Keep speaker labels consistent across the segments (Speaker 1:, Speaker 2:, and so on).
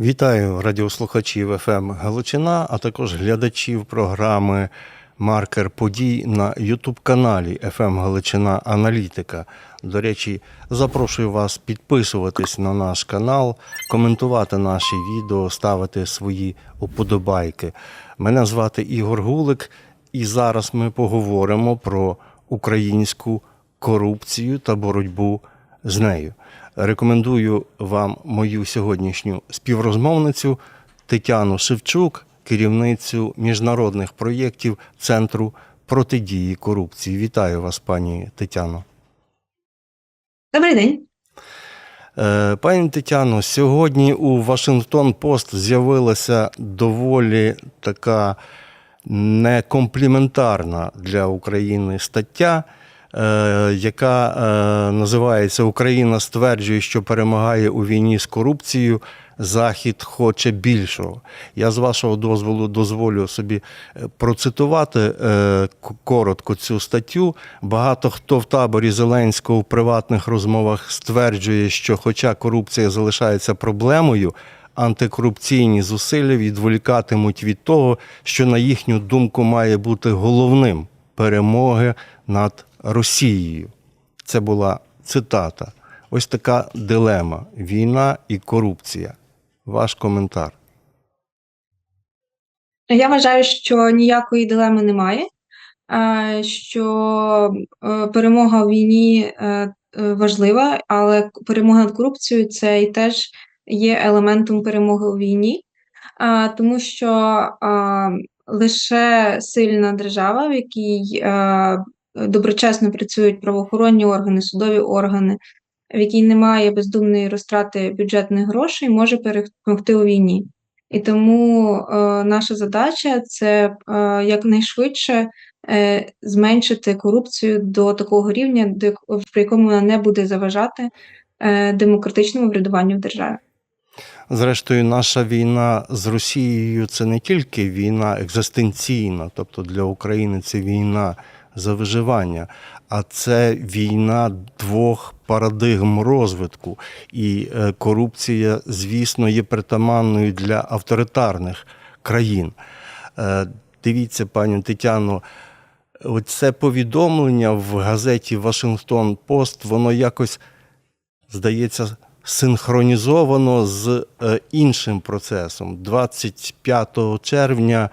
Speaker 1: Вітаю радіослухачів ФМ Галичина, а також глядачів програми Маркер подій на Ютуб-каналі ФМ Галичина Аналітика. До речі, запрошую вас підписуватись на наш канал, коментувати наші відео, ставити свої уподобайки. Мене звати Ігор Гулик, і зараз ми поговоримо про українську корупцію та боротьбу з нею. Рекомендую вам мою сьогоднішню співрозмовницю Тетяну Шевчук, керівницю міжнародних проєктів Центру протидії корупції. Вітаю вас, пані Тетяно.
Speaker 2: Добрий день.
Speaker 1: Е, Пані Тетяно, сьогодні у Вашингтон Пост з'явилася доволі така некомпліментарна для України стаття, яка е, називається Україна стверджує, що перемагає у війні з корупцією. Захід хоче більшого. Я з вашого дозволу дозволю собі е, процитувати е, коротко цю статтю. Багато хто в таборі Зеленського в приватних розмовах стверджує, що, хоча корупція залишається проблемою, антикорупційні зусилля відволікатимуть від того, що на їхню думку має бути головним перемоги над Росією. Це була цитата. Ось така дилема: війна і корупція. Ваш коментар.
Speaker 2: Я вважаю, що ніякої дилеми немає, е, що е, перемога в війні е, важлива, але перемога над корупцією це і теж є елементом перемоги у війні, тому що лише сильна держава, в якій доброчесно працюють правоохоронні органи, судові органи, в якій немає бездумної розтрати бюджетних грошей, може перемогти у війні. І тому е, наша задача це е, якнайшвидше е, зменшити корупцію до такого рівня, як- при якому вона не буде заважати е, демократичному врядуванню в державі.
Speaker 1: Зрештою, наша війна з Росією це не тільки війна екзистенційна, тобто для України це війна за виживання, а це війна двох парадигм розвитку. І е, корупція, звісно, є притаманною для авторитарних країн. Е, Дивіться, пані Тетяно, оце повідомлення в газеті Вашингтон Пост, воно якось здається, синхронізовано з е, іншим процесом. 25 червня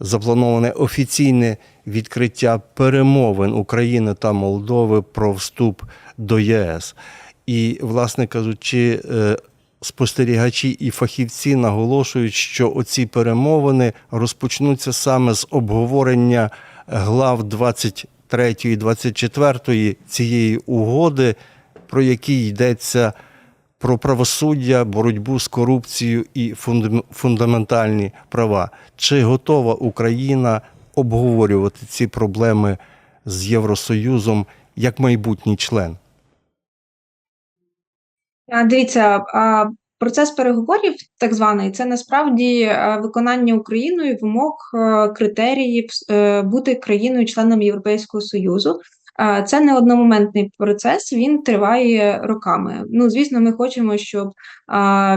Speaker 1: заплановане офіційне відкриття перемовин України та Молдови про вступ до ЄС. І, власне кажучи, е, спостерігачі і фахівці наголошують, що оці перемовини розпочнуться саме з обговорення глав 23 і 24 цієї угоди, про які йдеться про правосуддя, боротьбу з корупцією і фундаментальні права. Чи готова Україна обговорювати ці проблеми з Євросоюзом як майбутній член?
Speaker 2: Дивіться, процес переговорів, так званий, це насправді е, виконання Україною вимог е, критеріїв е, бути країною-членом Європейського Союзу. Це не одномоментний процес, він триває роками. Ну, звісно, ми хочемо, щоб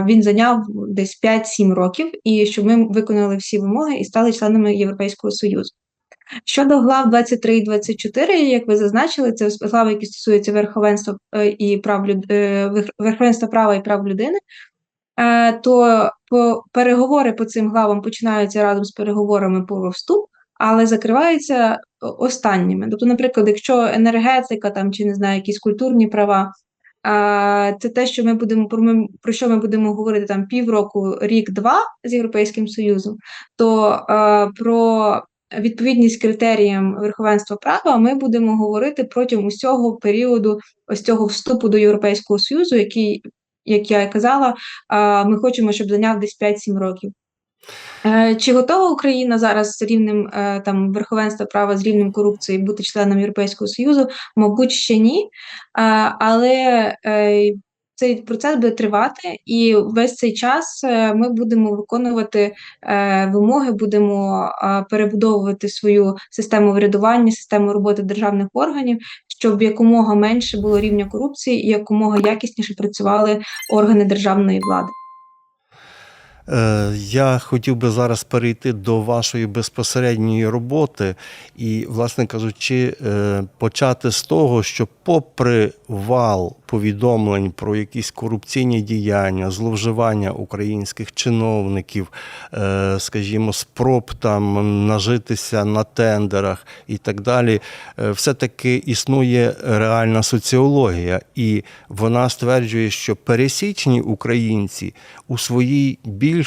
Speaker 2: він зайняв десь 5-7 років, і щоб ми виконали всі вимоги і стали членами Європейського Союзу. Щодо глав 23 і 24, як ви зазначили, це глави, які стосуються верховенства е, і прав люд... е, верховенства права і прав людини, е, то переговори по цим главам починаються разом з переговорами про вступ, але закриваються останніми. Тобто, наприклад, якщо енергетика там чи не знаю, якісь культурні права. Це те, що ми будемо про ми про що ми будемо говорити там півроку, рік-два з Європейським Союзом, то е, про відповідність критеріям верховенства права ми будемо говорити протягом усього періоду ось цього вступу до Європейського Союзу, який, як я і казала, ми хочемо, щоб зайняв десь 5-7 років. Е, Чи готова Україна зараз з рівнем е, там верховенства права з рівнем корупції бути членом Європейського Союзу? Мабуть, ще ні. Але е, цей процес буде тривати, і весь цей час ми будемо виконувати вимоги, будемо перебудовувати свою систему врядування, систему роботи державних органів, щоб якомога менше було рівня корупції і якомога якісніше працювали органи державної влади.
Speaker 1: Е, Я хотів би зараз перейти до вашої безпосередньої роботи і, власне кажучи, е, почати з того, що, попри вал повідомлень про якісь корупційні діяння, зловживання українських чиновників, е, скажімо, спроб там нажитися на тендерах і так далі, все-таки існує реальна соціологія, і вона стверджує, що пересічні українці у своїй більшості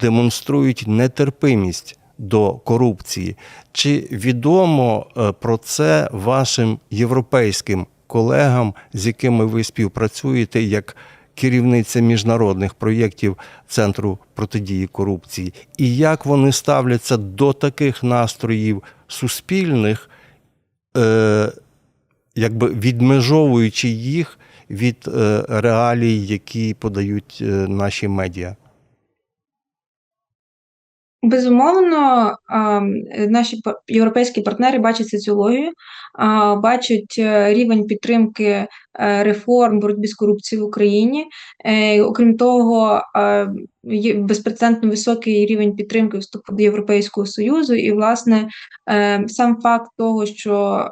Speaker 1: демонструють нетерпимість до корупції. Чи відомо е, про це вашим європейським колегам, з якими ви співпрацюєте як керівниця міжнародних проєктів Центру протидії корупції? І як вони ставляться до таких настроїв суспільних, е, якби відмежовуючи їх від е, реалій, які подають е, наші медіа?
Speaker 2: Безумовно, наші європейські партнери бачать соціологію, бачать е, рівень підтримки е, реформ боротьби з корупцією в Україні. Е, Окрім того, є безпрецедентно високий рівень підтримки вступу до Європейського Союзу, і, власне, е, сам факт того, що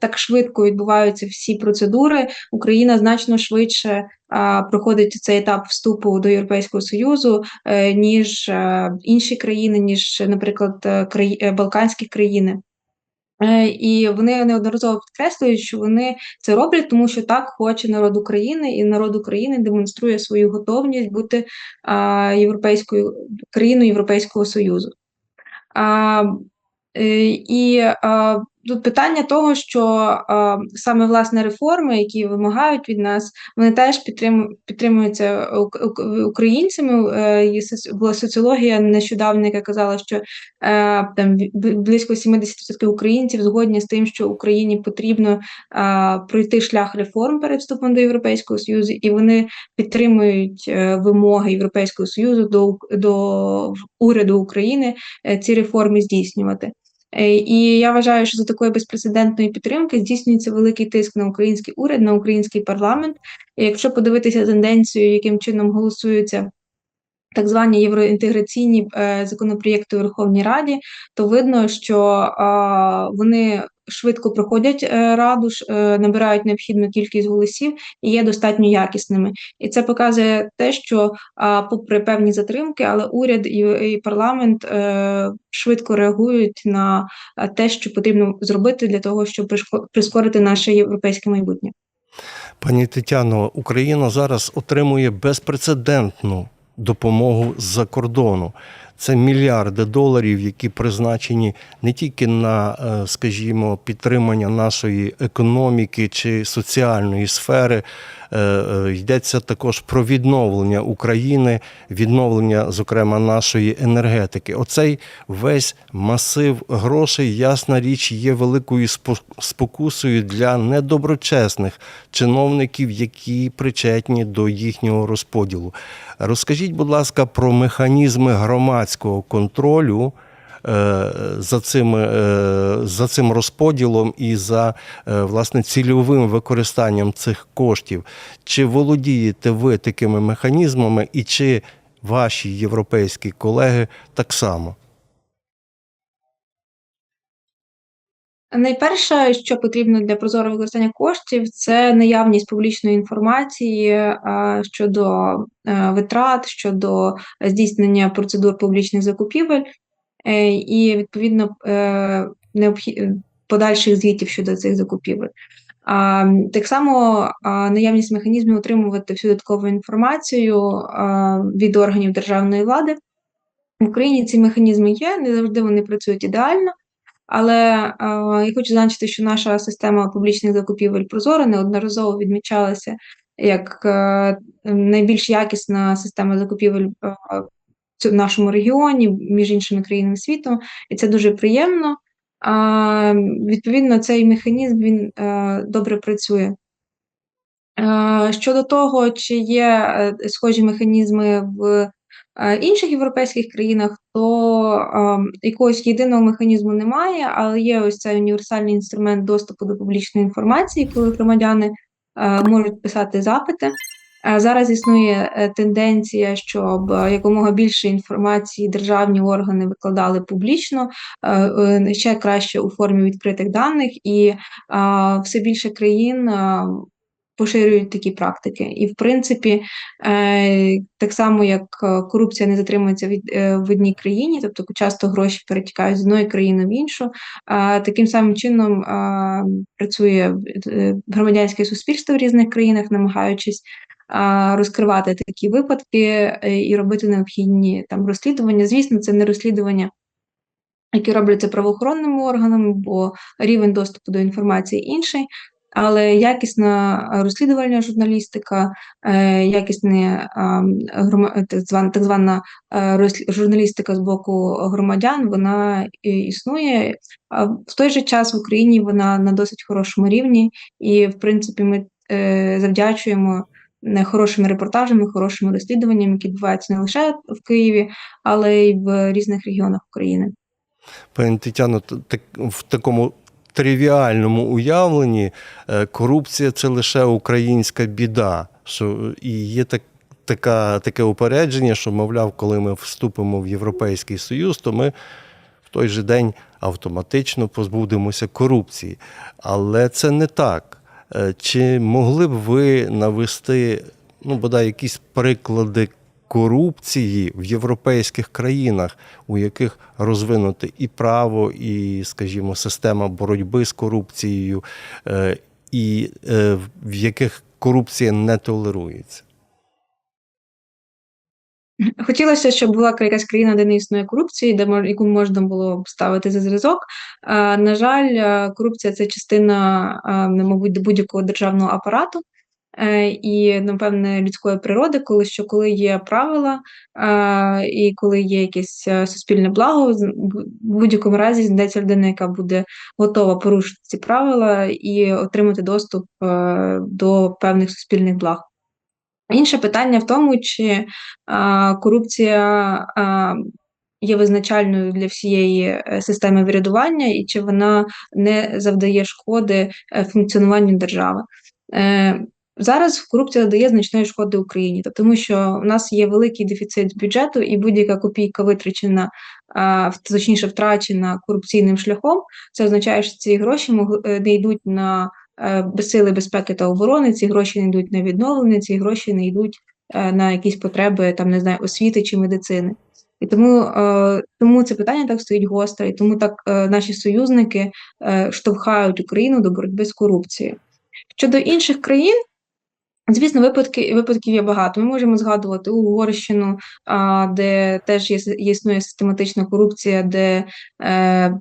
Speaker 2: так швидко відбуваються всі процедури, Україна значно швидше проходить цей етап вступу до Європейського Союзу е, ніж е, інші країни, ніж, наприклад, е, краї... е, Балканські країни. Е, І вони неодноразово підкреслюють, що вони це роблять, тому що так хоче народ України, і народ України демонструє свою готовність бути а, європейською країною Європейського Союзу. А, е, і а, тут питання того, що а, саме власне реформи, які вимагають від нас, вони теж підтрим, підтримуються ук- ук- українцями. Е, була соціологія нещодавно, яка казала, що е, там близько 70% українців згодні з тим, що Україні потрібно а, пройти шлях реформ перед вступом до Європейського Союзу, і вони підтримують е, вимоги Європейського Союзу до, до уряду України е, ці реформи здійснювати. Е, І я вважаю, що за такої безпрецедентної підтримки здійснюється великий тиск на український уряд, на український парламент. І якщо подивитися тенденцію, яким чином голосуються так звані євроінтеграційні е, законопроєкти у Верховній Раді, то видно, що вони швидко проходять е, раду, е, набирають необхідну кількість голосів і є достатньо якісними. І це показує те, що попри певні затримки, але уряд і, парламент швидко реагують на те, що потрібно зробити для того, щоб прискорити наше європейське майбутнє.
Speaker 1: Пані Тетяно, Україна зараз отримує безпрецедентну допомогу з-за кордону. Це мільярди доларів, які призначені не тільки на, е, скажімо, підтримання нашої економіки чи соціальної сфери. Е, е, Йдеться також про відновлення України, відновлення, зокрема, нашої енергетики. Оцей весь масив грошей, ясна річ, є великою спокусою для недоброчесних чиновників, які причетні до їхнього розподілу. Розкажіть, будь ласка, про механізми громадського контролю. е, За цим, е, за цим розподілом і за е, власне цільовим використанням цих коштів. Чи володієте ви такими механізмами, і чи ваші європейські колеги так само?
Speaker 2: Найперше, що потрібно для прозорого використання коштів, це наявність публічної інформації щодо е, витрат, щодо здійснення процедур публічних закупівель, е, і відповідно е, подальших звітів щодо цих закупівель. Так само наявність механізмів отримувати всю додаткову інформацію від органів державної влади. В Україні ці механізми є, не завжди вони працюють ідеально. Але е, я хочу зазначити, що наша система публічних закупівель Прозора неодноразово відмічалася як е, найбільш якісна система закупівель е, в нашому регіоні, між іншими країнами світу, і це дуже приємно. А, відповідно, цей механізм він е, добре працює. Е, Щодо того, чи є е, схожі механізми в е, інших європейських країнах, то е, якогось єдиного механізму немає, але є ось цей універсальний інструмент доступу до публічної інформації, коли громадяни е, можуть писати запити. Е, Зараз існує е, тенденція, щоб е, якомога більше інформації державні органи викладали публічно, е, е, ще краще у формі відкритих даних, і все більше країн поширюють такі практики. І, в принципі, е, так само як е, корупція не затримується е, в одній країні, тобто часто гроші перетікають з одної країни в іншу, таким самим чином працює громадянське суспільство в різних країнах, намагаючись розкривати такі випадки і робити необхідні там розслідування. Звісно, це не розслідування, які робляться правоохоронними органами, бо рівень доступу до інформації інший. Але якісна е, розслідувальна журналістика, е, якісна ем, так звана, е, журналістика з боку громадян, вона існує. В той же час в Україні вона на досить хорошому рівні, і в принципі ми е, завдячуємо хорошими репортажами, хорошими розслідуваннями, які відбуваються не лише в Києві, але й в різних регіонах України.
Speaker 1: Пані Тетяно, в такому тривіальному уявленні е, корупція це лише українська біда. Що, і є так, така, таке упередження, що, мовляв, коли ми вступимо в Європейський Союз, то ми в той же день автоматично позбудемося корупції. Але це не так. Е, Чи могли б ви навести ну, бодай якісь приклади корупції в європейських країнах, у яких розвинуте і право, і, скажімо, система боротьби з корупцією, е, і е, в яких корупція не толерується?
Speaker 2: Хотілося, щоб була якась країна, де не існує корупції, де яку можна було ставити за зразок. На жаль, е, корупція це частина, мабуть, будь-якого державного апарату. Е, І, напевне, людської природи, коли що коли є правила, і коли є якесь е, суспільне благо, в будь-якому разі знайдеться людина, яка буде готова порушити ці правила і отримати доступ е, до певних суспільних благ. Інше питання в тому, чи корупція є визначальною для всієї е, системи врядування, і чи вона не завдає шкоди е, функціонуванню держави. Е, Зараз корупція дає значної шкоди Україні, тому що в нас є великий дефіцит бюджету, і будь-яка копійка витрачена, точніше втрачена корупційним шляхом, це означає, що ці гроші е, не йдуть на е, сили безпеки та оборони, ці гроші не йдуть на відновлення, ці гроші не йдуть е, на якісь потреби там, не знаю, освіти чи медицини. І тому, тому це питання так стоїть гостро, і тому так наші союзники штовхають Україну до боротьби з корупцією. Щодо інших країн, Звісно, випадки, випадків є багато. Ми можемо згадувати Угорщину, де теж є, існує систематична корупція, де е,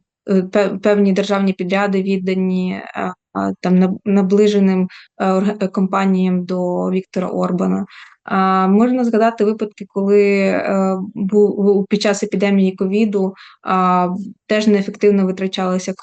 Speaker 2: певні державні підряди віддані е, там наб- наближеним е, е, компаніям до Віктора Орбана. А, можна згадати випадки, коли е, бу, під час епідемії ковіду теж неефективно витрачалися е,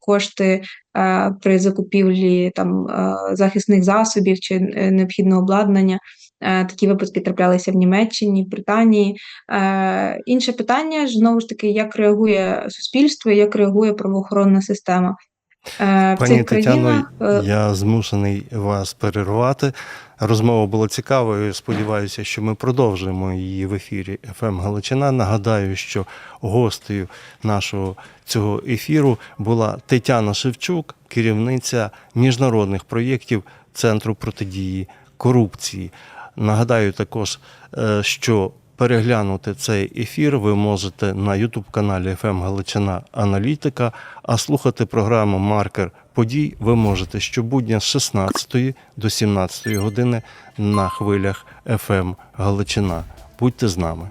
Speaker 2: кошти е, при закупівлі там е, захисних засобів чи е, необхідного обладнання. Е, Такі випадки траплялися в Німеччині, Британії. Е, Інше питання знову ж таки, як реагує суспільство, як реагує правоохоронна система. Е,
Speaker 1: Пані Тетяно, я змушений вас перервати. Розмова була цікавою. Сподіваюся, що ми продовжимо її в ефірі ФМ Галичина. Нагадаю, що гостею нашого цього ефіру була Тетяна Шевчук, керівниця міжнародних проєктів Центру протидії корупції. Нагадаю також, е, що переглянути цей ефір ви можете на Ютуб-каналі «ФМ Галичина Аналітика, а слухати програму Маркер подій ви можете щобудня з 16 до 17 години на хвилях «ФМ Галичина. Будьте з нами.